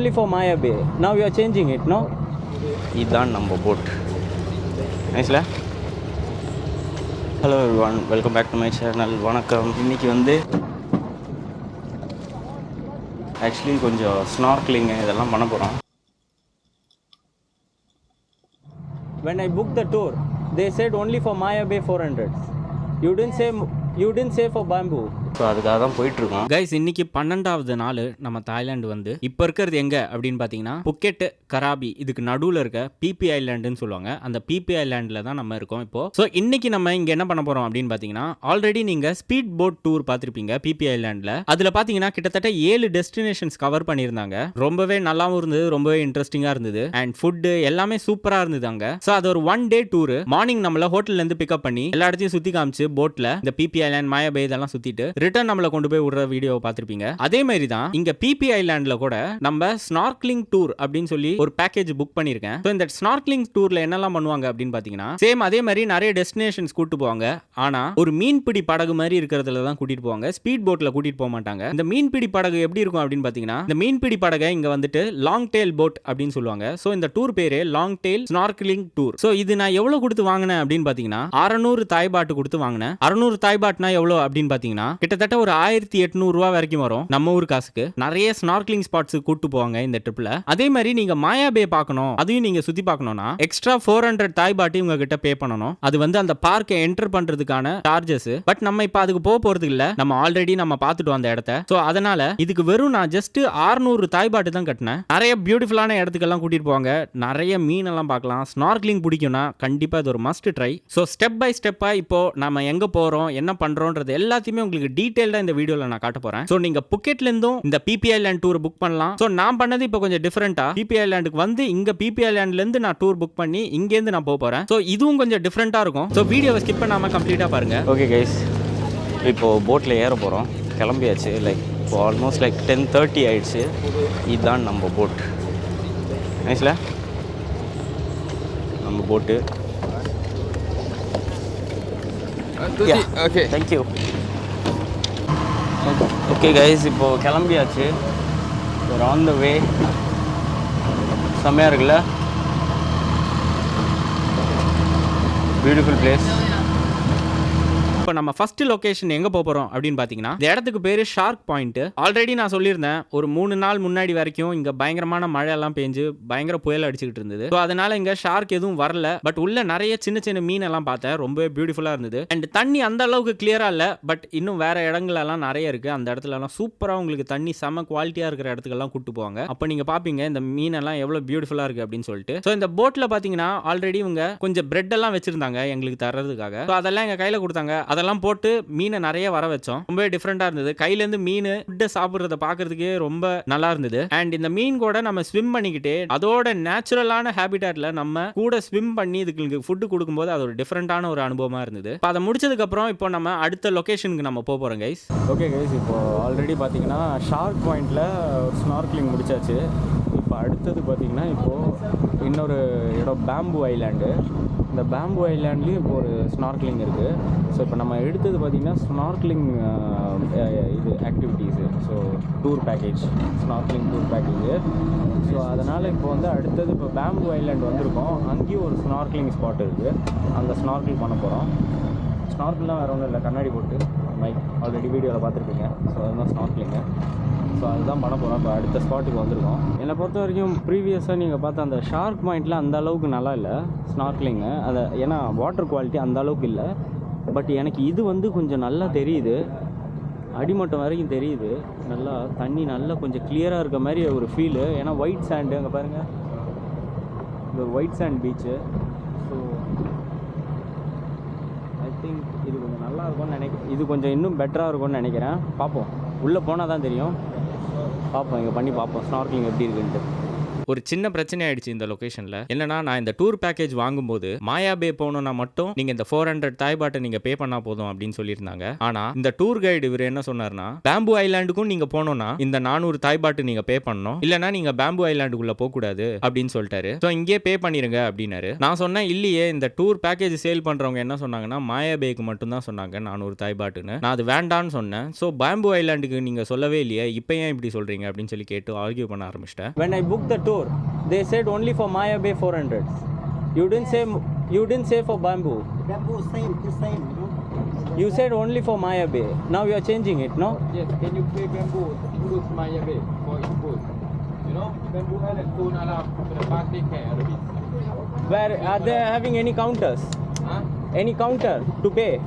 only for Maya Bay. Now you are changing it, no? இதுதான் நம்ம boat நைஸ்ல hello one welcome back to my channel வணக்கம் இன்னைக்கு வந்து actually கொஞ்சம் snorkelling இதெல்லாம் பண்ண போகிறோம் When I booked the tour, they said only for Maya Bay 400. You didn't say you didn't say for bamboo. So அதுக்காக தான் போயிட்டு இருக்கோம் கைஸ் இன்னைக்கு பன்னெண்டாவது நாள் நம்ம தாய்லாந்து வந்து. இப்போ இருக்கிறது எங்க அப்படின்னு பார்த்தீங்கன்னா புக்கெட் கராபி இதுக்கு நடுவில் இருக்க பிபி ஐலாண்டுன்னு சொல்லுவாங்க. அந்த பிபி ஐலாண்டில் தான் நம்ம இருக்கோம் இப்போ. ஸோ இன்னைக்கு நம்ம இங்கே என்ன பண்ண போகிறோம் அப்படின்னு பார்த்தீங்கன்னா ஆல்ரெடி நீங்கள் ஸ்பீட் போட் டூர் பார்த்துருப்பீங்க பிபி ஐலாண்டில் அதில் பார்த்தீங்கன்னா கிட்டத்தட்ட ஏழு டெஸ்டினேஷன்ஸ் கவர் பண்ணியிருந்தாங்க. ரொம்பவே நல்லாவும் இருந்தது ரொம்பவே இன்ட்ரெஸ்டிங்காக இருந்தது. அண்ட் ஃபுட்டு எல்லாமே சூப்பராக இருந்தது அங்கே. ஸோ அது ஒரு ஒன் டே டூர் மார்னிங் நம்மள ஹோட்டல்லேருந்து பிக்கப் பண்ணி எல்லா இடத்தையும் சுற்றி காமிச்சு போட்டில் இந்த பிபி ஐலாண்ட் மாயாபே இதெல்லாம் சுற்றிட்டு ரிட்டர்ன் நம்மளை கொண்டு போய் விடுற வீடியோ பார்த்துருப்பீங்க. அதே மாதிரி தான் இங்க பிபி ஐலாண்ட்ல கூட நம்ம ஸ்னார்க்லிங் டூர் அப்படின்னு சொல்லி ஒரு பேக்கேஜ் புக் பண்ணியிருக்கேன். ஸோ இந்த ஸ்னார்க்லிங் டூர்ல என்னெல்லாம் பண்ணுவாங்க அப்படின்னு பார்த்தீங்கன்னா சேம் அதே மாதிரி நிறைய டெஸ்டினேஷன்ஸ் கூட்டு போவாங்க. ஆனா ஒரு மீன்பிடி படகு மாதிரி இருக்கிறதுல தான் கூட்டிட்டு போவாங்க. ஸ்பீட் போட்ல கூட்டிட்டு போக மாட்டாங்க. இந்த மீன்பிடி படகு எப்படி இருக்கும் அப்படின்னு பார்த்தீங்கன்னா இந்த மீன்பிடி படகை இங்க வந்துட்டு லாங் டெயில் போட் அப்படின்னு சொல்லுவாங்க. ஸோ இந்த டூர் பேரு long tail snorkeling tour so இது நான் எவ்வளவு கொடுத்து வாங்கினேன் அப்படின்னு பார்த்தீங்கன்னா அறநூறு தாய்பாட்டு கொடுத்து வாங்கினேன். அறநூறு தாய்பாட்னா எவ்வளவு எவ்வளோ அப்படின்னு பார்த்தீங்கன்னா கிட்டத்தட்ட ஒரு ஆயிரத்தி எட்நூறுவா வரைக்கும் வரும் நம்ம ஊர் காசுக்கு. நிறைய ஸ்னார்க்லிங் ஸ்பாட்ஸ் கூட்டு போவாங்க இந்த ட்ரிப்ல அதே மாதிரி நீங்க மாயா பே பார்க்கணும் அதையும் நீங்க சுத்தி பார்க்கணும்னா எக்ஸ்ட்ரா ஃபோர் ஹண்ட்ரட் தாய் பாட்டி உங்ககிட்ட பே பண்ணணும். அது வந்து அந்த பார்க்கை என்டர் பண்றதுக்கான சார்ஜஸ் பட் நம்ம இப்ப அதுக்கு போக போறது இல்ல. நம்ம ஆல்ரெடி நம்ம பார்த்துட்டோம் அந்த இடத்த. ஸோ அதனால இதுக்கு வெறும் நான் ஜஸ்ட் 600 தாய் பாட்டு தான் கட்டினேன். நிறைய பியூட்டிஃபுல்லான இடத்துக்கெல்லாம் கூட்டிட்டு போவாங்க. நிறைய மீனெல்லாம் பார்க்கலாம். ஸ்னார்க்லிங் பிடிக்கும்னா கண்டிப்பா இது ஒரு must try so step by ஸ்டெப்பா இப்போ நம்ம எங்க போறோம் என்ன பண்றோம்ன்றது எல்லாத்தையுமே உங்களுக்கு டீட்டெயில்டா இந்த வீடியோல நான் காட்ட போறேன். ஸோ நீங்க புக்கெட்ல இருந்தும் இந்த Phi Phi island tour book பண்ணலாம். ஸோ நான் பண்ணது இப்போ கொஞ்சம் டிஃப்ரெண்டா பிபிஐ லேண்டுக்கு வந்து இங்க பிபிஐ லேண்ட்ல இருந்து நான் டூர் புக் பண்ணி இங்கேருந்து நான் போக போறேன். ஸோ இதுவும் கொஞ்சம் டிஃப்ரெண்டா இருக்கும். ஸோ வீடியோவை ஸ்கிப் பண்ணாம கம்ப்ளீட்டா பாருங்க. ஓகே கைஸ் இப்போ போட்டில் ஏற போகிறோம் கிளம்பியாச்சு. லைக் இப்போ ஆல்மோஸ்ட் லைக் டென் தேர்ட்டி ஆயிடுச்சு. இதுதான் நம்ம போட் நைஸ்ல நம்ம போட்டு. Okay. தேங்க்யூ ஓகே கைஸ் இப்போ கிளம்பியாச்சு. ஒரு ஆன் த வே செம்மையாக இருக்குல்ல? பியூட்டிஃபுல் பிளேஸ் இப்போ நம்ம ஃபர்ஸ்ட் லொக்கேஷன் எங்கே போக போகிறோம் அப்படின்னு பார்த்தீங்கன்னா இந்த இடத்துக்கு பேர் ஷார்க் பாயிண்ட் ஆல்ரெடி நான் சொல்லியிருந்தேன் ஒரு மூணு நாள் முன்னாடி வரைக்கும் இங்கே பயங்கரமான மழை எல்லாம் பெஞ்சு பயங்கர புயல் அடிச்சுக்கிட்டு இருந்தது. ஸோ அதனால இங்கே ஷார்க் எதுவும் வரல. பட் உள்ள நிறைய சின்ன சின்ன மீன் எல்லாம் பார்த்தேன். ரொம்பவே பியூட்டிஃபுல்லாக இருந்தது. அண்ட் தண்ணி அந்த அளவுக்கு கிளியராக இல்லை பட் இன்னும் வேற இடங்கள்லாம் நிறைய இருக்குது அந்த இடத்துலலாம் சூப்பராக உங்களுக்கு தண்ணி செம குவாலிட்டியாக இருக்கிற இடத்துக்கெல்லாம் கூட்டு போவாங்க. அப்போ நீங்கள் பார்ப்பீங்க இந்த மீன் எல்லாம் எவ்வளோ பியூட்டிஃபுல்லாக இருக்குது அப்படின்னு சொல்லிட்டு. ஸோ இந்த போட்டில் பார்த்தீங்கன்னா ஆல்ரெடி இவங்க கொஞ்சம் பிரெட் எல்லாம் வச்சுருந்தாங்க எங்களுக்கு தர்றதுக்காக. ஸோ அதெல்லாம் எங்கள் கையில் கொடுத்தாங்க. அதெல்லாம் போட்டு மீனை நிறைய வர வச்சோம். ரொம்பவே டிஃப்ரெண்டாக இருந்தது. கையில இருந்து மீன் ஃபுட்டை சாப்பிட்றத பார்க்கறதுக்கே ரொம்ப நல்லா இருந்தது. அண்ட் இந்த மீன் கூட நம்ம ஸ்விம் பண்ணிக்கிட்டே அதோட நேச்சுரலான ஹேபிட்டாட்ல நம்ம கூட ஸ்விம் பண்ணி இதுக்கு ஃபுட்டு கொடுக்கும்போது அது ஒரு டிஃப்ரெண்டான ஒரு அனுபவமாக இருந்தது. இப்போ அதை முடிச்சதுக்கு அப்புறம் இப்போ நம்ம அடுத்த லொக்கேஷனுக்கு நம்ம போக போகிறோம் கைஸ் ஓகே கைஸ் இப்போ ஆல்ரெடி பார்த்தீங்கன்னா ஷார்க் பாயிண்டில் ஸ்னார்க்லிங் முடிச்சாச்சு. இப்போ அடுத்தது பார்த்தீங்கன்னா இப்போது இன்னொரு இடம் பேம்பு ஐலாண்டு இந்த பேம்பு ஐலாண்ட்லேயும் இப்போ ஒரு ஸ்னார்க்லிங் இருக்குது ஸோ இப்போ நம்ம எடுத்தது பார்த்திங்கன்னா ஸ்னார்க்லிங் இது activities so tour package snorkeling tour package so அதனால் இப்போ வந்து அடுத்தது இப்போ பேம்பு ஐலாண்ட் வந்திருக்கோம். அங்கேயும் ஒரு ஸ்னார்க்லிங் ஸ்பாட் இருக்குது அங்கே ஸ்னார்க்லிங் பண்ண போகிறோம் ஸ்னார்க்கிள்லாம் வேறு ஒன்றும் இல்லை. கண்ணாடி போட்டு மைக் ஆல்ரெடி வீடியோவில் பார்த்துருப்பீங்க. ஸோ அதுதான் ஸ்னார்க்லிங்கு ஸோ அதுதான் பண்ண போகிறோம் இப்போ அடுத்த ஸ்பாட்டுக்கு வந்திருக்கோம். என்னை பொறுத்த வரைக்கும் ப்ரீவியஸாக நீங்கள் பார்த்த அந்த ஷார்க் பாயிண்ட்லாம் அந்த அளவுக்கு நல்லா இல்லை. ஸ்னார்க்லிங்கு அதை ஏன்னா வாட்டர் குவாலிட்டி அந்த அளவுக்கு இல்லை. பட் எனக்கு இது வந்து கொஞ்சம் நல்லா தெரியுது. அடிமட்டம் வரைக்கும் தெரியுது. நல்லா தண்ணி நல்லா கொஞ்சம் கிளியராக இருக்க மாதிரி ஒரு ஃபீலு ஏன்னா ஒயிட் சாண்டு அங்கே பாருங்கள் இது ஒரு white sand beach so I think இது கொஞ்சம் நல்லா இருக்கும்னு நினைக்க இது கொஞ்சம் இன்னும் பெட்டராக இருக்கும்னு நினைக்கிறேன். பார்ப்போம். உள்ளே போனால் தான் தெரியும். பார்ப்போம் இங்கே பண்ணி பார்ப்போம். ஸ்னார்க்கிங் எப்படி இருக்குன்ட்டு. ஒரு சின்ன பிரச்சனை ஆயிடுச்சு இந்த லொக்கேஷனில் என்னன்னா நான் இந்த டூர் பேக்கேஜ் வாங்கும்போது மாயா பே போகணும்னா மட்டும் நீங்கள் இந்த ஃபோர் ஹண்ட்ரட் தாய்பாட்டை நீங்கள் பே பண்ணா போதும் அப்படின்னு சொல்லியிருந்தாங்க. ஆனால் இந்த டூர் கைடு இவர் என்ன சொன்னார்னா பேம்பு ஐலாண்டுக்கும் நீங்க போனோம்னா இந்த நானூறு தாய்பாட்டு நீங்கள் பே பண்ணணும். இல்லைனா நீங்க பேம்பு ஐலாண்டுக்குள்ளே போகக்கூடாது அப்படின்னு சொல்லிட்டாரு. ஸோ இங்கேயே பே பண்ணிருங்க அப்படின்னாரு. நான் சொன்னேன் இல்லையே இந்த டூர் பேக்கேஜ் சேல் பண்றவங்க என்ன சொன்னாங்கன்னா மாயா பேக்கு மட்டும் தான் சொன்னாங்க நானூறு தாய்பாட்டுன்னு நான் அது வேண்டான்னு சொன்னேன். ஸோ பேம்பு ஐலாண்டுக்கு நீங்கள் சொல்லவே இல்லையே இப்போ ஏன் இப்படி சொல்றீங்க? அப்படின்னு சொல்லி கேட்டு ஆர்கியூ பண்ண ஆரம்பிச்சிட்டேன். When I book the tour 4 they said only for maya bay 400 you didn't yes. say you didn't say for bamboo bamboo same the same you said only for Maya Bay. Now you are changing it, no? Yes, can you pay bamboo includes Maya Bay for input? You know, bamboo has a stone alarm for the Baltic Where are they having any counters? Huh? Any counter to pay?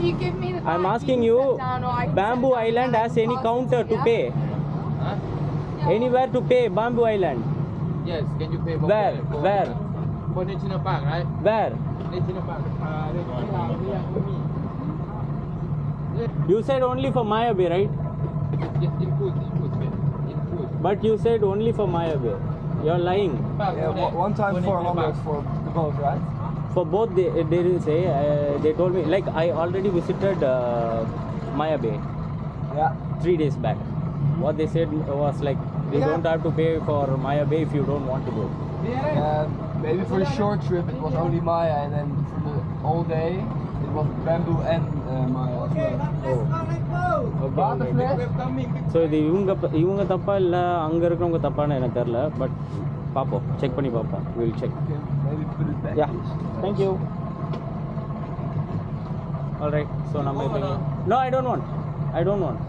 You give me I'm asking you, Bamboo Island has any counter to pay? Anywhere to pay bamboo island Yes, can you pay for Where? For, Where? For National Park, right? where National Park. Uh, dia bilang dia Umi. you said only for maya bay right Yes, input, input, man. Input. but you said only for maya bay you're lying Yeah, one- one time for National 400 for the boat, right? for both they, they didn't say uh, they told me like i already visited uh, maya bay Yeah. three days back what they said was like they Yeah. don't have to pay for maya bay if you don't want to go Um, maybe for a short trip it was only Maya, and then for the whole day it was bamboo and uh, Maya as well. okay, maybe. so இது இவங்க ப- இவங்க தப்பா இல்லை அங்கே இருக்கிறவங்க தப்பான்னு எனக்கு தெரில பட் பார்ப்போம் செக் பண்ணி பார்ப்போம் will check Okay, maybe put it back. Yeah thank you alright so நம்ம இப்போ no I don't want I don't want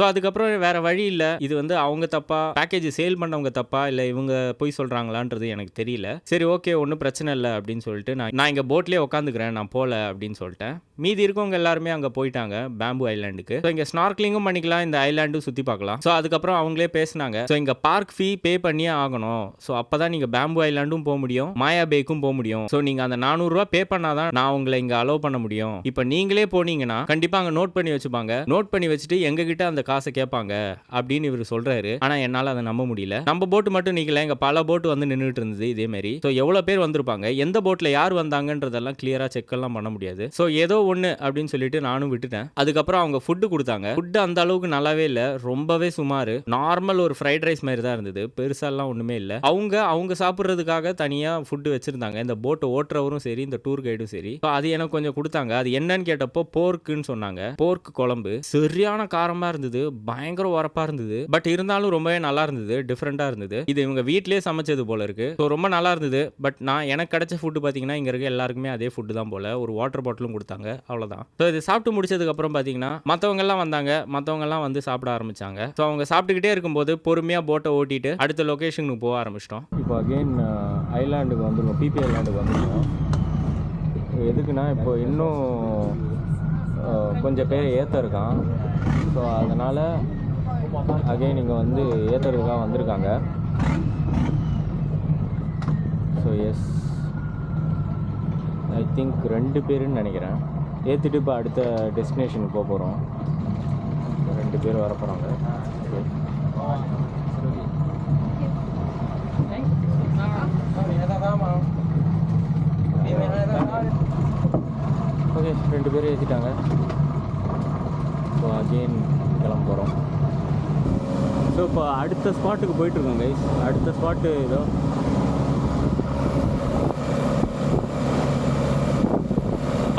So அதுக்கப்புறம் வேற வழி இல்லை. இது வந்து அவங்க தப்பா பேக்கேஜ் சேல் பண்ணவங்க தப்பா இல்லை இவங்க போய் சொல்கிறாங்களான்றது எனக்கு தெரியல. சரி ஓகே ஒன்றும் பிரச்சனை இல்லை அப்படின்னு சொல்லிட்டு நான் நான் இங்கே போட்லேயே உட்காந்துக்கிறேன் நான் போகல அப்படின்னு சொல்லிட்டேன். மீதி இருக்கவங்க எல்லாருமே அங்கே போயிட்டாங்க பேம்பு ஐலாண்டுக்கு ஸோ இங்கே ஸ்னார்க்லிங்கும் பண்ணிக்கலாம் இந்த ஐலாண்டும் சுற்றி பார்க்கலாம். ஸோ அதுக்கப்புறம் அவங்களே பேசினாங்க. ஸோ இங்கே பார்க் ஃபீ பே பண்ணியே ஆகணும். ஸோ அப்போ தான் நீங்கள் பேம்பு ஐலாண்டும் போக முடியும் மாயா பேக்கும் போக முடியும். ஸோ நீங்கள் அந்த நானூறுரூவா பே பண்ணாதான் நான் உங்களை இங்கே அலோவ் பண்ண முடியும். இப்போ நீங்களே போனீங்கன்னா கண்டிப்பாக அங்கே நோட் பண்ணி வச்சுப்பாங்க. நோட் பண்ணி வச்சுட்டு எங்ககிட்ட அந்த காசை கேட்பாங்க அப்படின்னு இவர் சொல்றாரு. ஆனா என்னால அதை நம்ப முடியல. நம்ம போட்டு மட்டும் நிக்கல. எங்க பல போட்டு வந்து நின்றுட்டு இருந்தது இதே மாதிரி ஸோ எவ்வளவு பேர் வந்திருப்பாங்க? எந்த போட்ல யார் வந்தாங்கன்றதெல்லாம் கிளியரா செக் எல்லாம் பண்ண முடியாது. ஸோ ஏதோ ஒண்ணு அப்படின்னு சொல்லிட்டு நானும் விட்டுட்டேன். அதுக்கப்புறம் அவங்க ஃபுட்டு கொடுத்தாங்க. ஃபுட்டு அந்த அளவுக்கு நல்லாவே இல்லை. ரொம்பவே சுமார். நார்மல் ஒரு ஃப்ரைட் ரைஸ் மாதிரி தான் இருந்தது. பெருசாலாம் ஒண்ணுமே இல்லை. அவங்க அவங்க சாப்பிட்றதுக்காக தனியா ஃபுட்டு வச்சிருந்தாங்க. இந்த போட்டை ஓட்டுறவரும் சரி இந்த டூர் கைடும் சரி. So அது எனக்கு கொஞ்சம் கொடுத்தாங்க. அது என்னன்னு கேட்டப்போ போர்க்குன்னு சொன்னாங்க. போர்க் குழம்பு. சரியான காரமா இருந்தது. பயங்கர உரப்பா இருந்தது. பட் இருந்தாலும் ரொம்பவே நல்லா இருந்தது. டிஃப்ரெண்டா இருந்தது. இது இவங்க வீட்லயே சமைச்சது போல இருக்கு. ஸோ ரொம்ப நல்லா இருந்தது. பட் நான் எனக்கு கிடைச்ச ஃபுட்டு பார்த்தீங்கன்னா இங்க இருக்க எல்லாருக்குமே அதே ஃபுட்டு தான் போல. ஒரு வாட்டர் பாட்டிலும் கொடுத்தாங்க. அவ்வளோதான் ஸோ இது சாப்பிட்டு முடிச்சதுக்கு அப்புறம் பார்த்தீங்கன்னா மற்றவங்க எல்லாம் வந்தாங்க. மற்றவங்க எல்லாம் வந்து சாப்பிட ஆரம்பிச்சாங்க. ஸோ அவங்க சாப்பிட்டுக்கிட்டே இருக்கும்போது பொறுமையாக போட்டை ஓட்டிட்டு அடுத்த லொக்கேஷனுக்கு போக ஆரம்பிச்சிட்டோம். இப்போ அகெயின் ஐலாண்டுக்கு வந்துருக்கோம் பிபி ஐலாண்டுக்கு வந்துருக்கோம் எதுக்குன்னா இப்போ இன்னும் கொஞ்சம் பேர் ஏற்ற இருக்கான் ஸோ அதனால் அகைன் இங்கே வந்து ஏற்றுறதுக்காக வந்திருக்காங்க. ஸோ எஸ் ஐ திங்க் ரெண்டு பேருன்னு நினைக்கிறேன். ஏற்றிட்டு இப்போ அடுத்த டெஸ்டினேஷனுக்கு போக போகிறோம் ரெண்டு பேர் வர போகிறாங்க ஓகே ரெண்டு பேரும் ஏற்றிட்டாங்க ஸோ அகெயின் கிளம்ப போகிறோம் ஸோ இப்போ அடுத்த ஸ்பாட்டுக்கு போயிட்டுருக்கோம் கைஸ் அடுத்த ஸ்பாட்டு ஏதோ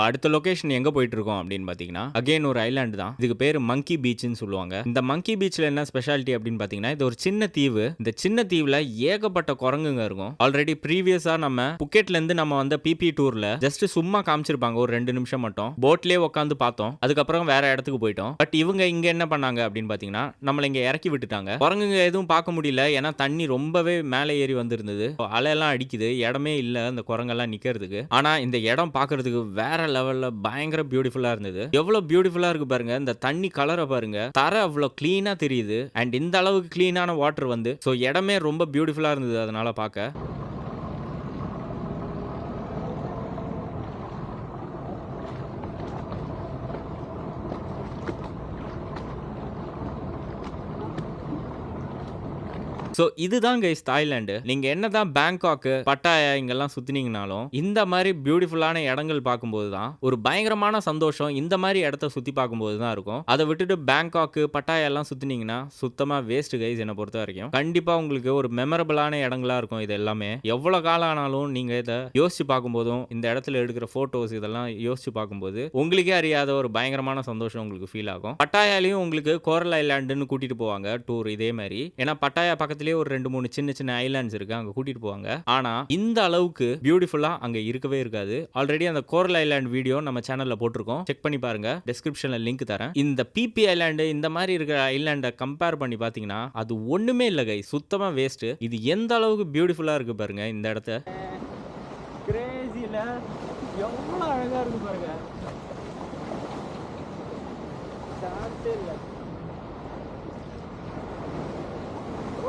இப்போ அடுத்த லொகேஷன் எங்கே போயிட்டு இருக்கோம் அப்படின்னு பார்த்தீங்கன்னா அகைன் ஒரு ஐலாண்டு தான். இதுக்கு பேர் மங்கி பீச்னு சொல்லுவாங்க. இந்த மங்கி பீச்சில் என்ன ஸ்பெஷாலிட்டி அப்படின்னு பார்த்தீங்கன்னா இது ஒரு சின்ன தீவு. இந்த சின்ன தீவில் ஏகப்பட்ட குரங்குங்க இருக்கும். ஆல்ரெடி ப்ரீவியஸாக நம்ம புக்கெட்லேருந்து நம்ம வந்த பிபி டூரில் ஜஸ்ட் சும்மா காமிச்சிருப்பாங்க ஒரு ரெண்டு நிமிஷம் மட்டும். போட்லேயே உட்காந்து பார்த்தோம். அதுக்கப்புறம் வேற இடத்துக்கு போயிட்டோம். பட் இவங்க இங்கே என்ன பண்ணாங்க அப்படின்னு பார்த்தீங்கன்னா நம்மளை இங்கே இறக்கி விட்டுட்டாங்க. குரங்குங்க எதுவும் பார்க்க முடியல. ஏன்னா தண்ணி ரொம்பவே மேலே ஏறி வந்திருந்தது. அலையெல்லாம் அடிக்குது. இடமே இல்லை அந்த குரங்கெல்லாம் நிற்கிறதுக்கு ஆனால் இந்த இடம் பார்க்கறதுக்கு வேற லெவலில் பயங்கர பியூட்டிஃபுல்லாக இருந்தது. எவ்வளோ பியூட்டிஃபுல்லாக இருக்கு பாருங்க. இந்த தண்ணி கலரை பாருங்க. தர அவ்வளோ க்ளீனாக தெரியுது. அண்ட் இந்த அளவுக்கு க்ளீனான வாட்டர் வந்து ஸோ இடமே ரொம்ப பியூட்டிஃபுல்லாக இருந்தது அதனால பார்க்க. ஸோ இதுதான் கைஸ் தாய்லாந்து நீங்க என்னதான் பேங்காக்கு பட்டாயா இங்கெல்லாம் சுத்தினீங்கனாலும் இந்த மாதிரி பியூட்டிஃபுல்லான இடங்கள் பார்க்கும்போது தான் ஒரு பயங்கரமான சந்தோஷம். இந்த மாதிரி இடத்த சுத்தி பார்க்கும்போது தான் இருக்கும். அதை விட்டுட்டு பேங்காக்கு பட்டாயா எல்லாம் சுத்தினீங்கன்னா சுத்தமா வேஸ்ட் கைஸ் என்னை பொறுத்த வரைக்கும் கண்டிப்பா உங்களுக்கு ஒரு மெமரபிளான இடங்களா இருக்கும் இது எல்லாமே. எவ்வளவு காலம் ஆனாலும் நீங்க இதை யோசிச்சு பார்க்கும்போதும் இந்த இடத்துல எடுக்கிற போட்டோஸ் இதெல்லாம் யோசிச்சு பார்க்கும்போது உங்களுக்கே அறியாத ஒரு பயங்கரமான சந்தோஷம் உங்களுக்கு ஃபீல் ஆகும். பட்டாயாலையும் உங்களுக்கு கோரல் ஐலாண்டுன்னு கூட்டிட்டு போவாங்க டூர் இதே மாதிரி. ஏன்னா பட்டாயா பக்கத்துலேயே ஒரு ரெண்டு மூணு சின்ன சின்ன ஐலாண்ட்ஸ் இருக்கு அங்க கூட்டிட்டு போவாங்க. ஆனா இந்த அளவுக்கு பியூட்டிஃபுல்லா அங்க இருக்கவே இருக்காது. ஆல்ரெடி அந்த கோரல் ஐலாண்ட் வீடியோ நம்ம சேனல்ல போட்டிருக்கோம். செக் பண்ணி பாருங்க. டிஸ்கிரிப்ஷன்ல லிங்க் தரேன். இந்த பிபி ஐலாண்டு இந்த மாதிரி இருக்கிற ஐலாண்டை கம்பேர் பண்ணி பாத்தீங்கன்னா அது ஒண்ணுமே இல்லை கை சுத்தமா வேஸ்ட் இது எந்த அளவுக்கு பியூட்டிஃபுல்லா இருக்கு பாருங்க இந்த இடத்த. கிரேசியில் எவ்வளோ அழகாக இருக்கு பாருங்க.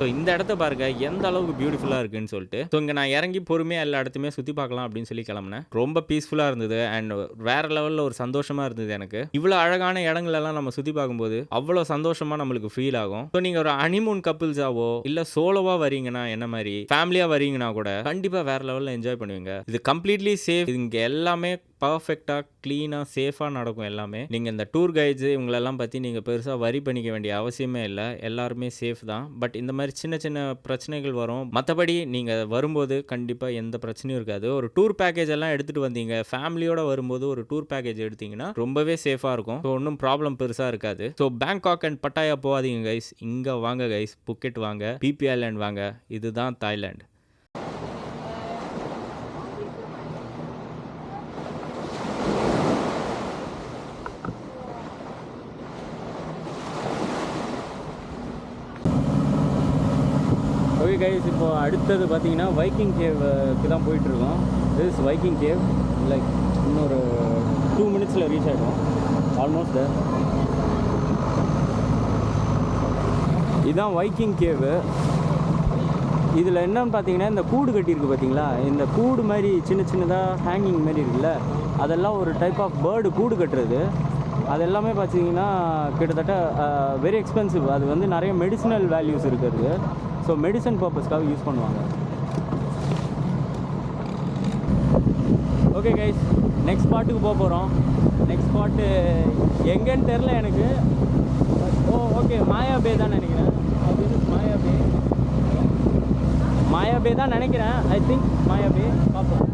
ஸோ இந்த இடத்த பாருங்க. எந்த அளவுக்கு பியூட்டிஃபுல்லாக இருக்குன்னு சொல்லிட்டு. ஸோ இங்கே நான் இறங்கி பொறுமையாக எல்லா இடத்துமே சுற்றி பார்க்கலாம் அப்படின்னு சொல்லி கிளம்புனேன். ரொம்ப பீஸ்ஃபுல்லாக இருந்தது. அண்ட் வேற லெவலில் ஒரு சந்தோஷமாக இருந்தது எனக்கு. இவ்வளோ அழகான இடங்களெல்லாம் நம்ம சுற்றி பார்க்கும்போது அவ்வளோ சந்தோஷமாக நம்மளுக்கு ஃபீல் ஆகும். ஸோ நீங்கள் ஒரு அனிமூன் கப்பிள்ஸாவோ இல்லை சோலோவாக வரீங்கன்னா என்ன மாதிரி? ஃபேமிலியாக வரீங்கன்னா கூட கண்டிப்பாக வேற லெவலில் என்ஜாய் பண்ணுவீங்க. இது கம்ப்ளீட்லி சேஃப் இங்கே எல்லாமே பர்ஃபெக்டாக க்ளீனாக சேஃபாக நடக்கும் எல்லாமே. நீங்கள் இந்த டூர் கைட்ஸு இவங்களெல்லாம் பற்றி நீங்கள் பெருசாக வரி பண்ணிக்க வேண்டிய அவசியமே இல்லை. எல்லாருமே சேஃப் தான். பட் இந்த மாதிரி சின்ன சின்ன பிரச்சனைகள் வரும். மற்றபடி நீங்கள் வரும்போது கண்டிப்பாக எந்த பிரச்சனையும் இருக்காது. ஒரு டூர் பேக்கேஜ் எல்லாம் எடுத்துகிட்டு வந்தீங்க. ஃபேமிலியோட வரும்போது ஒரு டூர் பேக்கேஜ் எடுத்தீங்கன்னா ரொம்பவே சேஃபாக இருக்கும். ஸோ ஒன்றும் ப்ராப்ளம் பெருசாக இருக்காது. ஸோ பேங்காக் அண்ட் பட்டாயா போகாதீங்க கைஸ் இங்கே வாங்க கைஸ் புக்கெட் வாங்க பிபி ஐலாண்ட் வாங்க. இதுதான் தாய்லாந்து ஓகே கைஸ் இப்போ அடுத்தது பார்த்தீங்கன்னா வைக்கிங் கேவுக்கு தான் போயிட்டுருக்கோம். திஸ் வைக்கிங் கேவ் லைக் இன்னொரு டூ மினிட்ஸில் ரீச் ஆகிடும் ஆல்மோஸ்ட் இதுதான் வைக்கிங் கேவு இதில் என்னன்னு பார்த்தீங்கன்னா இந்த கூடு கட்டியிருக்கு பார்த்தீங்களா? இந்த கூடு மாதிரி சின்ன சின்னதாக ஹேங்கிங் மாதிரி இருக்குல்ல? அதெல்லாம் ஒரு டைப் ஆஃப் பேர்டு கூடு கட்டுறது. அது எல்லாமே பார்த்தீங்கன்னா கிட்டத்தட்ட வெரி எக்ஸ்பென்சிவ் அது வந்து நிறைய மெடிசினல் வேல்யூஸ் இருக்கிறது. ஸோ மெடிசன் பர்பஸ்க்காக யூஸ் பண்ணுவாங்க. ஓகே கைஸ் நெக்ஸ்ட் ஸ்பாட்டுக்கு போக போகிறோம் நெக்ஸ்ட் ஸ்பாட்டு எங்கேன்னு தெரில எனக்கு. ஓ ஓகே மாயா பே தான் நினைக்கிறேன். மாயாபே மாயா பே மாயா பே தான் நினைக்கிறேன். ஐ திங்க் மாயா பே பார்ப்போம்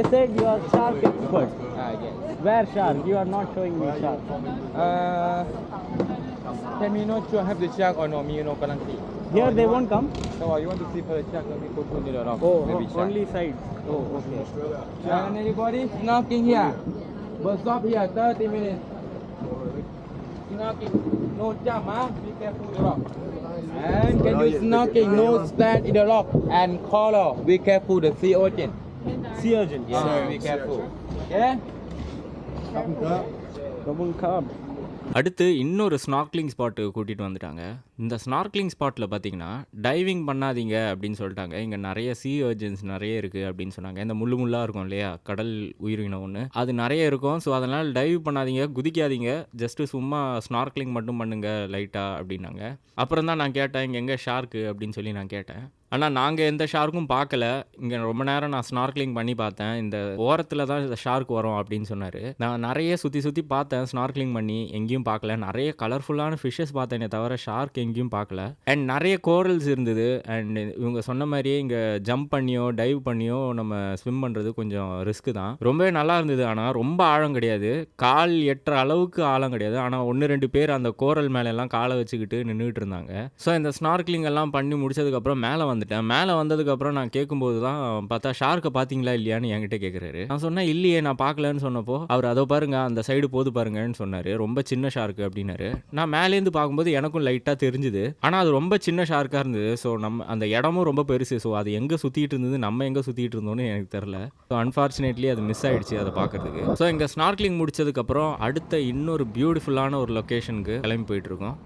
They said you are shark expert. Ah, yes. Where shark? You are not showing me shark. Uh, can we not sure have the shark or no? Me, no, can't see. Here they won't come. So, you want to see for the shark? Let me go to the rock. Oh, Maybe o- shark. only sides. Oh, okay. And anybody snorkeling here? But stop here, 30 minutes. Snorkeling, no jump, huh? Be careful the rock. And can you snorkeling, no stand in the rock and color. Be careful the sea ocean. Sea urchin. Yeah, be careful. Yeah? அடுத்து இன்னொரு snorkelling spot கூட்டிகிட்டு வந்துட்டாங்க இந்த snorkelling ஸ்பாட்டில் பார்த்தீங்கன்னா diving பண்ணாதீங்க அப்படின்னு சொல்லிட்டாங்க. இங்கே நிறைய சீ ஏர்ஜென்ஸ் நிறைய இருக்குது அப்படின்னு சொன்னாங்க. இந்த முள்ளு முள்ளாக இருக்கும் இல்லையா? கடல் உயிரினம் ஒன்று அது நிறைய இருக்கும். ஸோ அதனால் டைவ் பண்ணாதீங்க குதிக்காதீங்க. ஜஸ்ட்டு சும்மா ஸ்னார்க்லிங் மட்டும் பண்ணுங்க லைட்டாக அப்படின்னாங்க. அப்புறம் தான் நான் கேட்டேன் இங்கே எங்கே ஷார்க்கு அப்படின்னு சொல்லி நான் கேட்டேன். ஆனால் நாங்கள் எந்த ஷார்க்கும் பார்க்கல இங்கே ரொம்ப நேரம் நான் ஸ்னார்க்லிங் பண்ணி பார்த்தேன். இந்த ஓரத்தில் தான் இந்த ஷார்க் வரும் அப்படின்னு சொன்னார். நான் நிறைய சுற்றி சுற்றி பார்த்தேன் ஸ்னார்க்லிங் பண்ணி. எங்கேயும் பார்க்கல நிறைய கலர்ஃபுல்லான ஃபிஷ்ஷஸ் பார்த்தேனே தவிர ஷார்க் எங்கேயும் எங்கேயும் பார்க்கல. அண்ட் நிறைய கோரல்ஸ் இருந்தது. அண்ட் இவங்க சொன்ன மாதிரியே இங்கே ஜம்ப் பண்ணியோ டைவ் பண்ணியோ நம்ம ஸ்விம் பண்ணுறது கொஞ்சம் ரிஸ்க் தான். ரொம்பவே நல்லா இருந்தது. ஆனால் ரொம்ப ஆழம் கிடையாது. கால் எட்டுற அளவுக்கு ஆழம் கிடையாது. ஆனால் ஒன்று ரெண்டு பேர் அந்த கோரல் மேலெல்லாம் காலை வச்சுக்கிட்டு நின்றுட்டு இருந்தாங்க. ஸோ இந்த ஸ்னார்க்லிங் எல்லாம் பண்ணி முடிச்சதுக்கப்புறம் மேலே வந்துட்டேன். மேலே வந்ததுக்கப்புறம் நான் கேட்கும்போது தான் பார்த்தா ஷார்க்கை பார்த்தீங்களா இல்லையான்னு என்கிட்ட கேட்குறாரு. நான் சொன்னேன் இல்லையே நான் பார்க்கலன்னு சொன்னப்போ அவர் அதோ பாருங்க அந்த சைடு போது பாருங்கன்னு சொன்னார். ரொம்ப சின்ன ஷார்க்கு அப்படின்னாரு. நான் மேலேருந்து பார்க்கும்போது எனக்கும் லைட்டாக தெரிஞ்சு தெரிஞ்சுது. ஆனால் அது ரொம்ப சின்ன ஷார்க்காக இருந்தது. ஸோ நம்ம அந்த இடமும் ரொம்ப பெருசு. ஸோ அது எங்கே சுற்றிட்டு இருந்தது நம்ம எங்கே சுற்றிட்டு இருந்தோம்னு எனக்கு தெரில ஸோ அன்ஃபார்ச்சுனேட்லி அது மிஸ் ஆகிடுச்சு அதை பார்க்குறதுக்கு. ஸோ இங்கே ஸ்னார்க்லிங் முடிச்சதுக்கப்புறம் அடுத்த இன்னொரு பியூட்டிஃபுல்லான ஒரு லொக்கேஷனுக்கு கிளம்பி போயிட்டுருக்கோம்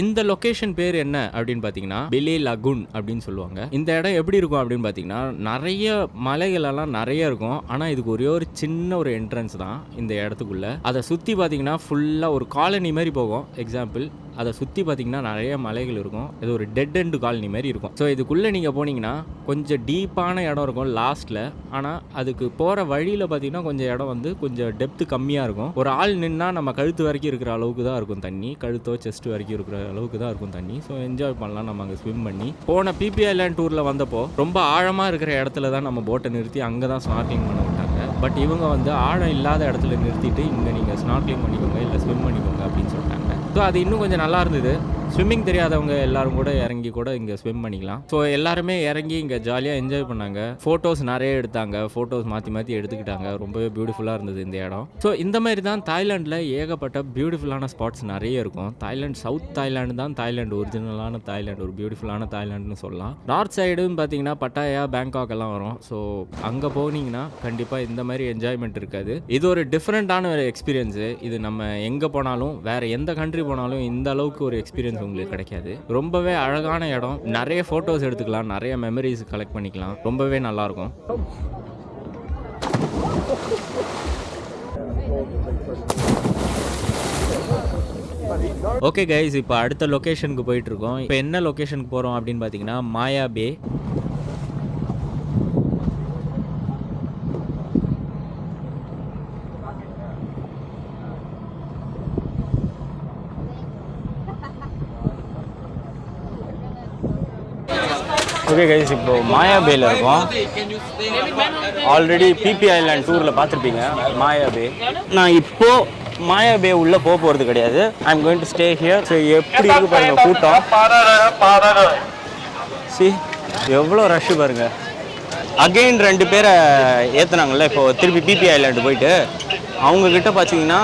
இந்த லொகேஷன் பேர் என்ன அப்படின்னு பார்த்தீங்கன்னா பெலே லகுன் அப்படின்னு சொல்லுவாங்க. இந்த இடம் எப்படி இருக்கும் அப்படின்னு பார்த்தீங்கன்னா நிறைய மலைகள் எல்லாம் நிறைய இருக்கும். ஆனால் இதுக்கு ஒரே ஒரு சின்ன ஒரு என்ட்ரன்ஸ் தான் இந்த இடத்துக்குள்ள. அதை சுற்றி பார்த்தீங்கன்னா ஃபுல்லாக ஒரு காலனி மாதிரி போகும். எக்ஸாம்பிள் அதை சுற்றி பார்த்தீங்கன்னா நிறைய மலைகள் இருக்கும். இது ஒரு டெட் எண்டு காலனி மாதிரி இருக்கும். ஸோ இதுக்குள்ளே நீங்கள் போனீங்கன்னா கொஞ்சம் டீப்பான இடம் இருக்கும் லாஸ்ட்டில் ஆனால் அதுக்கு போகிற வழியில் பார்த்தீங்கன்னா கொஞ்சம் இடம் வந்து கொஞ்சம் டெப்த்து கம்மியாக இருக்கும். ஒரு ஆள் நின்னா நம்ம கழுத்து வரைக்கும் இருக்கிற அளவுக்கு தான் இருக்கும் தண்ணி. கழுத்தோ செஸ்ட் வரைக்கும் இருக்கிற அளவுக்கு தான் இருக்கும் தண்ணி. ஸோ என்ஜாய் பண்ணலாம். நம்ம அங்கே ஸ்விம் பண்ணி. போன பிபிஐலேண்ட் டூரில் வந்தப்போ ரொம்ப ஆழமாக இருக்கிற இடத்துல தான் நம்ம போட்டை நிறுத்தி அங்கே தான் ஸ்னார்க்லிங் பண்ண விட்டாங்க. பட் இவங்க வந்து ஆழம் இல்லாத இடத்துல நிறுத்திட்டு இங்கே நீங்கள் ஸ்னார்க்லிங் பண்ணிக்கோங்க இல்லை ஸ்விம் பண்ணிக்கோங்க அப்படின்னு ஸோ அது இன்னும் கொஞ்சம் நல்லா இருந்தது. ஸ்விம்மிங் தெரியாதவங்க எல்லாரும் கூட இறங்கி கூட இங்கே ஸ்விம் பண்ணிக்கலாம். ஸோ எல்லாருமே இறங்கி இங்கே ஜாலியாக என்ஜாய் பண்ணாங்க. ஃபோட்டோஸ் நிறைய எடுத்தாங்க. ஃபோட்டோஸ் மாற்றி மாற்றி எடுத்துக்கிட்டாங்க. ரொம்பவே பியூட்டிஃபுல்லாக இருந்தது இந்த இடம். ஸோ இந்த மாதிரி தான் தாய்லாண்டில் ஏகப்பட்ட பியூட்டிஃபுல்லான ஸ்பாட்ஸ் நிறைய இருக்கும். தாய்லாந்து சவுத் தாய்லாந்து தான் தாய்லாந்து ஒரிஜினலான தாய்லாந்து ஒரு பியூட்டிஃபுல்லான தாய்லாண்டுன்னு சொல்லலாம். நார்த் சைடுன்னு பார்த்தீங்கன்னா பட்டாயா பேங்காக் எல்லாம் வரும். ஸோ அங்கே போனீங்கன்னா கண்டிப்பாக இந்த மாதிரி என்ஜாய்மெண்ட் இருக்காது. இது ஒரு டிஃப்ரெண்ட்டான ஒரு எக்ஸ்பீரியன்ஸு இது நம்ம எங்கே போனாலும் வேறு எந்த கண்ட்ரி போனாலும் இந்த அளவுக்கு ஒரு எக்ஸ்பீரியன்ஸ் உங்களுக்கு கிடைக்காது. ரொம்பவே அழகான இடம். நிறைய ஃபோட்டோஸ் எடுத்துக்கலாம். நிறைய மெமரிஸ் கலெக்ட் பண்ணிக்கலாம். ரொம்பவே நல்லாயிருக்கும். ஓகே கைஸ் இப்போ அடுத்த லொக்கேஷனுக்கு போயிட்டு இருக்கோம். இப்போ என்ன லொக்கேஷனுக்கு போகிறோம் அப்படின்னு பார்த்தீங்கன்னா மாயா பே ஓகே கைஸ் இப்போ மாயா பேல இருக்கோம். ஆல்ரெடி பிபி ஐலாண்ட் டூரில் பார்த்துருப்பீங்க மாயா பே நான் இப்போ மாயா பே உள்ள போக போகிறது கிடையாது. I am going to stay here so எப்படி இருக்கு பாருங்க கூட்டம். சி எவ்வளோ ரஷ் பாருங்க. அகைன் ரெண்டு பேரை ஏற்றுனாங்கல்ல இப்போ திருப்பி பிபி ஐலாண்டு போயிட்டு. அவங்கக்கிட்ட பார்த்தீங்கன்னா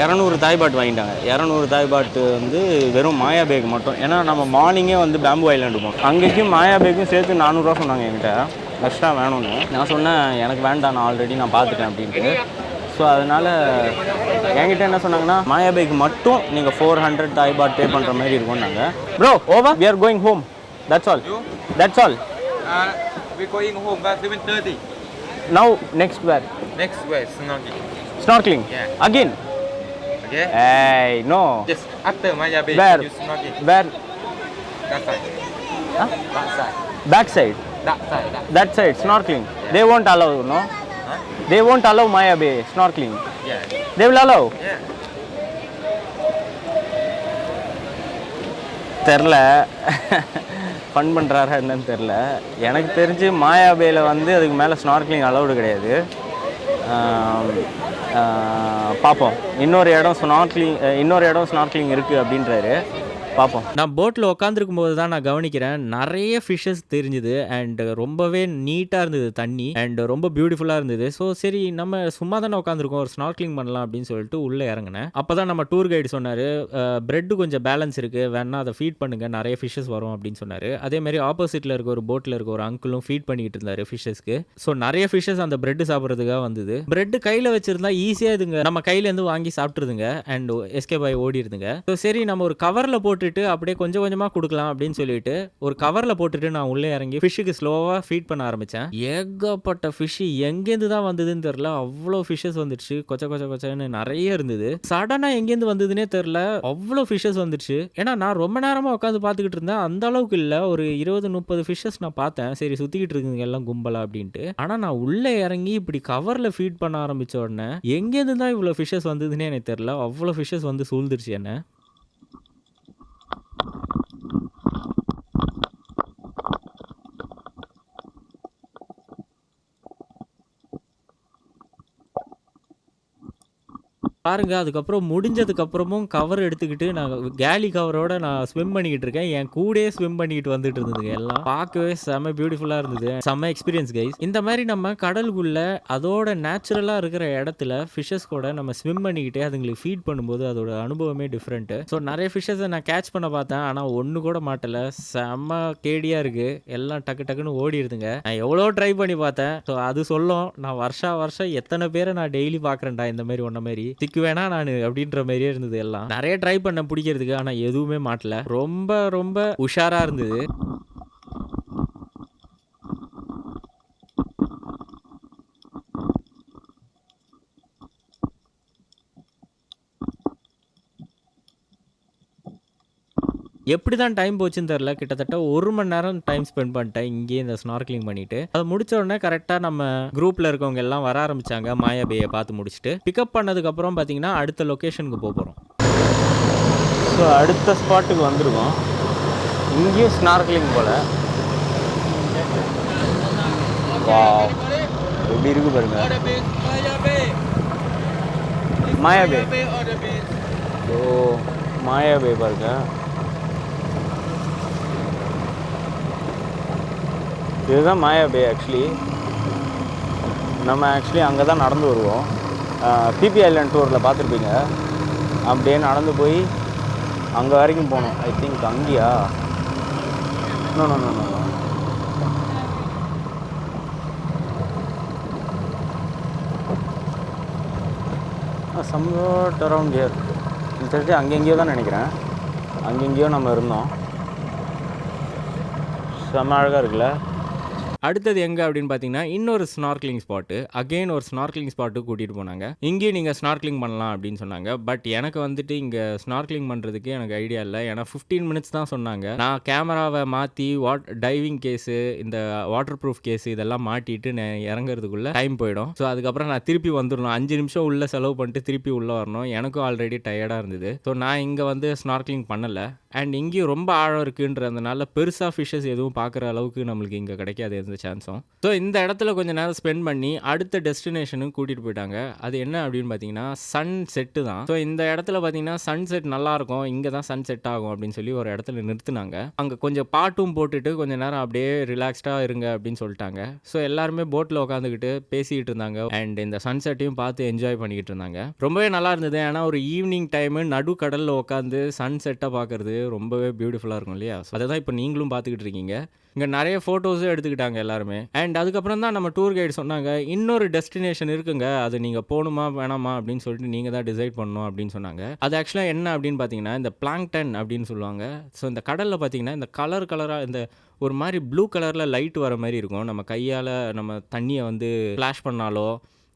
இரநூறு தாய்பாட் வாங்கிட்டாங்க. இரநூறு தாய்பாட்டு வந்து வெறும் மாயா பேக் மட்டும். ஏன்னா நம்ம மார்னிங்கே வந்து பேம்பு ஐலாண்டு போனோம். அங்கேயும் மாயா பேக்கும் சேர்த்து நானூறுரூவா சொன்னாங்க என்கிட்ட. எக்ஸ்ட்ரா வேணும்னு. நான் சொன்னேன் எனக்கு வேண்டாம் நான் ஆல்ரெடி நான் பார்த்துட்டேன் அப்படின்ட்டு. ஸோ அதனால் என்கிட்ட என்ன சொன்னாங்கன்னா மாயா பேக் மட்டும் நீங்கள் ஃபோர் ஹண்ட்ரட் தாய்பாட் பே பண்ணுற மாதிரி இருக்கும்னாங்க bro over we are going home that's all that's all we're going home. By 7.30. Now next where Next west, snorkeling. Snorkelling Yeah. Again Okay? ஏய் no Just after Maya Bay, Where? you snorkeling. Where That side. Huh? That side. Back side That side. That. that side snorkeling they won't allow no Huh? they won't allow maya bay snorkeling Yeah. they will allow Yeah. தெரில fun பண்ணுறாரா என்னன்னு தெரில எனக்கு தெரிஞ்சு மாயா பேல வந்து அதுக்கு மேலே ஸ்னார்க்லிங் அலௌடு கிடையாது பார்ப்போம். இன்னொரு இடம் ஸ்னார்க்லிங் இன்னொரு இடம் ஸ்னார்க்லிங் இருக்குது அப்படின்றாரு. பார்ப்போம் நான் போட்டில் உட்காந்துருக்கும் போது தான் நான் கவனிக்கிறேன். நிறைய ஃபிஷ்ஷஸ் தெரிஞ்சுது அண்ட் ரொம்பவே நீட்டாக இருந்தது தண்ணி அண்ட் ரொம்ப பியூட்டிஃபுல்லாக இருந்தது. ஸோ சரி நம்ம சும்மா தானே உட்காந்துருக்கோம் ஒரு ஸ்னார்க்லிங் பண்ணலாம் அப்படின்னு சொல்லிட்டு உள்ளே இறங்கினேன். அப்போ தான் நம்ம டூர் கைடு சொன்னார் பிரெட்டு கொஞ்சம் பேலன்ஸ் இருக்குது வேணா அதை ஃபீட் பண்ணுங்கள் நிறைய ஃபிஷ்ஷஸ் வரும் அப்படின்னு சொன்னார். அதே மாதிரி ஆப்போசிட்டில் இருக்க ஒரு போட்டில் இருக்க ஒரு அங்கிளும் ஃபீட் பண்ணிக்கிட்டு இருந்தார் ஃபிஷ்ஷஸ்க்கு ஸோ நிறைய ஃபிஷ்ஷஸ் அந்த பிரெட் சாப்பிட்றதுக்காக வந்தது. பிரெட் கையில் வச்சிருந்தா ஈஸியாக இதுங்க நம்ம கையிலேருந்து வாங்கி சாப்பிட்ருதுங்க அண்ட் எஸ்கே பாய் ஓடிடுதுங்க ஸோ சரி நம்ம ஒரு கவரில் போட்டு போட்டுட்டு அப்படியே கொஞ்சம் கொஞ்சமாக கொடுக்கலாம் அப்படின்னு சொல்லிட்டு ஒரு கவரில் போட்டுட்டு நான் உள்ளே இறங்கி ஃபிஷ்ஷுக்கு ஸ்லோவாக ஃபீட் பண்ண ஆரம்பித்தேன் ஏகப்பட்ட ஃபிஷ்ஷு எங்கேருந்து தான் வந்ததுன்னு தெரில அவ்வளோ ஃபிஷ்ஷஸ் வந்துடுச்சு. கொச்ச கொச்ச கொச்சன்னு நிறைய இருந்தது. சடனாக எங்கேருந்து வந்ததுன்னே தெரில அவ்வளோ ஃபிஷ்ஷஸ் வந்துடுச்சு. ஏன்னா நான் ரொம்ப நேரமாக உட்காந்து பார்த்துக்கிட்டு இருந்தேன். அந்த அளவுக்கு இல்லை. ஒரு இருபது முப்பது ஃபிஷ்ஷஸ் நான் பார்த்தேன். சரி சுற்றிக்கிட்டு இருக்குங்க எல்லாம் கும்பலா அப்படின்ட்டு. ஆனால் நான் உள்ளே இறங்கி இப்படி கவரில் ஃபீட் பண்ண ஆரம்பித்த உடனே எங்கேருந்து தான் இவ்வளோ ஃபிஷ்ஷஸ் வந்ததுன்னே எனக்கு தெரில அவ்வளோ ஃபிஷ்ஷஸ் வந்து சூழ்ந்துருச்சு என்ன. பாருங்க அதுக்கப்புறம் முடிஞ்சதுக்கப்புறமும் கவர் எடுத்துக்கிட்டு நான் கேலி கவரோட நான் ஸ்விம் பண்ணிக்கிட்டு இருக்கேன். என் கூடயே ஸ்விம் பண்ணிக்கிட்டு வந்துட்டு இருந்ததுங்க எல்லாம். பார்க்கவே செம்ம பியூட்டிஃபுல்லாக இருந்தது. செம்ம எக்ஸ்பீரியன்ஸ் கைஸ் இந்த மாதிரி நம்ம கடலுக்குள்ள அதோட நேச்சுரலாக இருக்கிற இடத்துல ஃபிஷஸ் கூட நம்ம ஸ்விம் பண்ணிக்கிட்டே அதுங்களுக்கு ஃபீட் பண்ணும்போது அதோட அனுபவமே டிஃப்ரெண்ட்டு ஸோ நிறைய ஃபிஷஸை நான் கேட்ச் பண்ண பார்த்தேன். ஆனால் ஒன்று கூட மாட்டலை. செம்ம கேடியாக இருக்குது எல்லாம் டக்கு டக்குன்னு ஓடிடுதுங்க நான் எவ்வளோ ட்ரை பண்ணி பார்த்தேன். ஸோ அது சொல்லும். நான் வருஷா வருஷம் எத்தனை பேரை நான் டெய்லி பார்க்குறேன்டா இந்த மாதிரி ஒன்ன மாதிரி. இதுக்கு வேணா நான் அப்படின்ற மாதிரியே இருந்தது எல்லாம். நிறைய ட்ரை பண்ண பிடிக்கிறதுக்கு ஆனால் எதுவுமே மாட்டல. ரொம்ப ரொம்ப உஷாராக இருந்தது. எப்படி தான் டைம் போச்சுன்னு தெரில கிட்டத்தட்ட ஒரு மணி நேரம் டைம் ஸ்பெண்ட் பண்ணிட்டேன். இங்கேயே இந்த ஸ்னார்க்லிங் பண்ணிட்டு. அதை முடிச்ச உடனே கரெக்டாக நம்ம குரூப்பில் இருக்கவங்க எல்லாம் வர ஆரம்பிச்சாங்க. மாயா பேயை பார்த்து முடிச்சுட்டு. பிக்கப் பண்ணதுக்கப்புறம் பார்த்தீங்கன்னா அடுத்த லொக்கேஷனுக்கு போக போகிறோம் ஸோ அடுத்த ஸ்பாட்டுக்கு வந்திருக்கோம். இங்கேயும் ஸ்னார்க்லிங் போல். வா எப்படி இருக்கு பாருங்க. மாயா பே. ஓ மாயா பே பாருங்க. இதுதான் மாயா பே ஆக்சுவலி நம்ம ஆக்சுவலி அங்கே தான் நடந்து வருவோம். பிபி ஐலாண்ட் டூரில் பார்த்துருப்பீங்க. அப்படியே நடந்து போய் அங்கே வரைக்கும் போகணும். ஐ திங்க் அங்கேயா? No no no no somewhat around here தெரிஞ்சு அங்கெங்கேயோ தான் நினைக்கிறேன். அங்கெங்கேயோ நம்ம இருந்தோம். செம்ம அழகாக இருக்குல்ல? அடுத்தது எங்கே அப்படின்னு பார்த்தீங்கன்னா இன்னொரு ஸ்னார்க்லிங் ஸ்பாட்டு அகெயின் ஒரு ஸ்னார்க்லிங் ஸ்பாட்டு கூட்டிகிட்டு போனாங்க. இங்கேயும் நீங்கள் ஸ்னார்க்லிங் பண்ணலாம் அப்படின்னு சொன்னாங்க. பட் எனக்கு வந்துட்டு இங்கே ஸ்னார்க்லிங் பண்ணுறதுக்கு எனக்கு ஐடியா இல்லை. ஏன்னா ஃபிஃப்டீன் மினிட்ஸ் தான் சொன்னாங்க. நான் கேமராவை மாற்றி வாட் டைவிங் கேஸு இந்த வாட்டர் ப்ரூஃப் கேஸ் இதெல்லாம் மாட்டிட்டு நான் இறங்குறதுக்குள்ள டைம் போயிடும். ஸோ அதுக்கப்புறம் நான் திருப்பி வந்துடணும் அஞ்சு நிமிஷம் உள்ளே செலவு பண்ணிட்டு திருப்பி உள்ளே வரணும். எனக்கும் ஆல்ரெடி டயர்டாக இருந்தது. ஸோ நான் இங்கே வந்து ஸ்னார்க்லிங் பண்ணலை. அண்ட் இங்கேயும் ரொம்ப ஆழம் இருக்குன்றதுனால பெருசாக ஃபிஷ்ஷஸ் எதுவும் பார்க்குற அளவுக்கு நம்மளுக்கு இங்கே கிடைக்காது. எந்த சான்ஸும் ஸோ இந்த இடத்துல கொஞ்சம் நேரம் ஸ்பெண்ட் பண்ணி அடுத்த டெஸ்டினேஷனுக்கு கூட்டிகிட்டு போயிட்டாங்க. அது என்ன அப்படின்னு பார்த்தீங்கன்னா சன் செட்டு தான். ஸோ இந்த இடத்துல பார்த்தீங்கன்னா சன் செட் நல்லாயிருக்கும். இங்கே தான் சன் செட் ஆகும் அப்படின்னு சொல்லி ஒரு இடத்துல நிறுத்தினாங்க. அங்கே கொஞ்சம் பாட்டும் போட்டுட்டு கொஞ்சம் நேரம் அப்படியே ரிலாக்ஸ்டாக இருங்க அப்படின்னு சொல்லிட்டாங்க. ஸோ எல்லாருமே போட்டில் உட்காந்துக்கிட்டு பேசிக்கிட்டு இருந்தாங்க. அண்ட் இந்த சன் செட்டையும் பார்த்து என்ஜாய் பண்ணிக்கிட்டு இருந்தாங்க. ரொம்பவே நல்லா இருந்தது. ஏன்னா ஒரு ஈவினிங் டைமு நடுக்கடலில் உட்காந்து சன் செட்டை பார்க்குறது ரொம்பவே பியூட்டிஃபுல்லாக இருக்கும் இல்லையா? ஸோ அதை தான் இப்போ நீங்களும் பார்த்துக்கிட்டு இருக்கீங்க. இங்கே நிறைய ஃபோட்டோஸும் எடுத்துக்கிட்டாங்க எல்லாருமே. அண்ட் அதுக்கப்புறம் தான் நம்ம டூர் கைடு சொன்னாங்க இன்னொரு டெஸ்டினேஷன் இருக்குங்க அது நீங்கள் போகணுமா வேணாமா? அப்படின்னு சொல்லிட்டு நீங்கள் தான் டிசைட் பண்ணணும் அப்படின்னு சொன்னாங்க. அது ஆக்சுவலாக என்ன அப்படின்னு பார்த்தீங்கன்னா இந்த பிளாங்டன் அப்படின்னு சொல்லுவாங்க. ஸோ இந்த கடலில் பார்த்தீங்கன்னா இந்த கலர் கலராக இந்த ஒரு மாதிரி ப்ளூ கலரில் லைட் வர மாதிரி இருக்கும். நம்ம கையால் நம்ம தண்ணியை வந்து ஃப்ளாஷ் பண்ணாலோ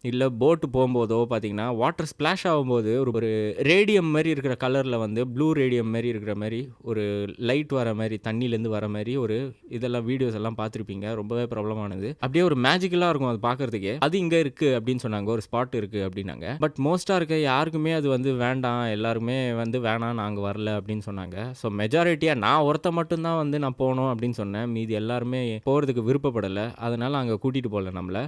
இல்லை போட்டு போகும்போதோ பார்த்தீங்கன்னா வாட்டர் ஸ்ப்ளாஷ் ஆகும்போது ஒரு ஒரு ரேடியம் மாதிரி இருக்கிற கலரில் வந்து ப்ளூ ரேடியம் மாதிரி இருக்கிற மாதிரி ஒரு லைட் வர மாதிரி தண்ணியிலேருந்து வர மாதிரி ஒரு இதெல்லாம் வீடியோஸ் எல்லாம் பார்த்துருப்பீங்க. ரொம்பவே ப்ராப்ளமானது அப்படியே ஒரு மேஜிக்கலாக இருக்கும் அது பார்க்குறதுக்கே. அது இங்கே இருக்குது அப்படின்னு சொன்னாங்க. ஒரு ஸ்பாட் இருக்குது அப்படின்னாங்க. பட் மோஸ்ட்டாக இருக்க யாருக்குமே அது வந்து வேண்டாம். எல்லாருமே வந்து வேணாம் நாங்கள் வரல அப்படின்னு சொன்னாங்க. ஸோ மெஜாரிட்டியாக நான் ஒருத்த மட்டும்தான் வந்து நான் போகணும் அப்படின்னு சொன்னேன். மீதி எல்லாருமே போகிறதுக்கு விருப்பப்படலை. அதனால் அங்கே கூட்டிகிட்டு போகல நம்மளை.